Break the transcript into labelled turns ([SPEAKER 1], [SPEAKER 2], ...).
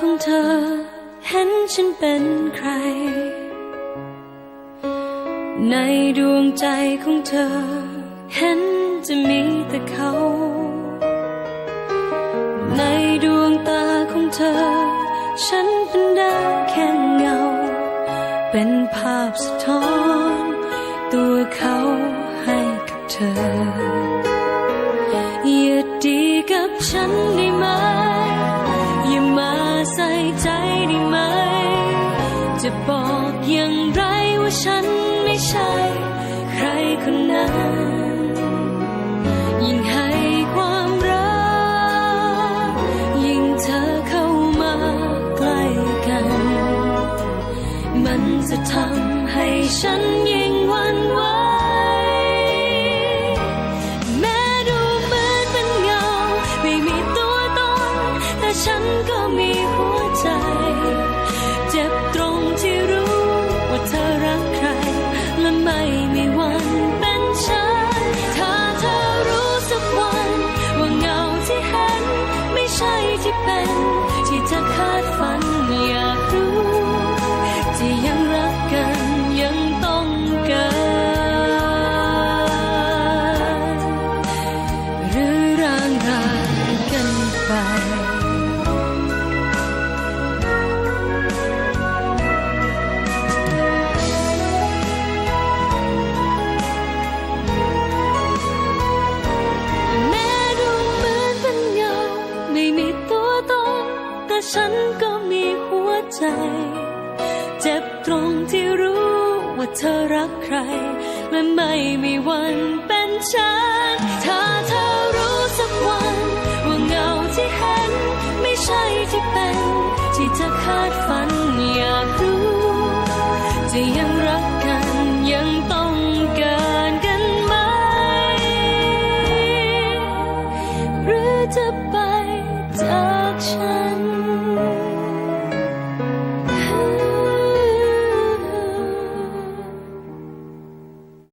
[SPEAKER 1] ของเธอ เห็นฉันเป็นใคร ในดวงใจของเธอ เห็นจะมีแต่เขา ในดวงตาของเธอ ฉันเป็นได้แค่เงา เป็นภาพสะท้อน ตัวเขาให้กับเธออย่าดีกับฉันได้ไหม ฉันไม่ใช่ ใครคนนั้น ยิ่งให้ความรัก ยิ่งเธอเข้ามาใกล้กัน มันจะทำให้ฉันยิ่งหวั่นไหวแมดูเหมือนเป็นเงาไม่มีตัวตนแต่ฉันก็มี ที่เป็นที่เธอคาดฝัน ฉันก็มีหัวใจ เจ็บตรงที่รู้ว่าเธอรักใคร และไม่มีวันเป็นฉัน ถ้าเธอรู้สักวัน ว่าเงาที่เห็น ไม่ใช่ที่เป็น ที่เธอคาดฝันอยากรู้ จะยังรักกันยังต้องการกันไหม หรือจะไปจากฉัน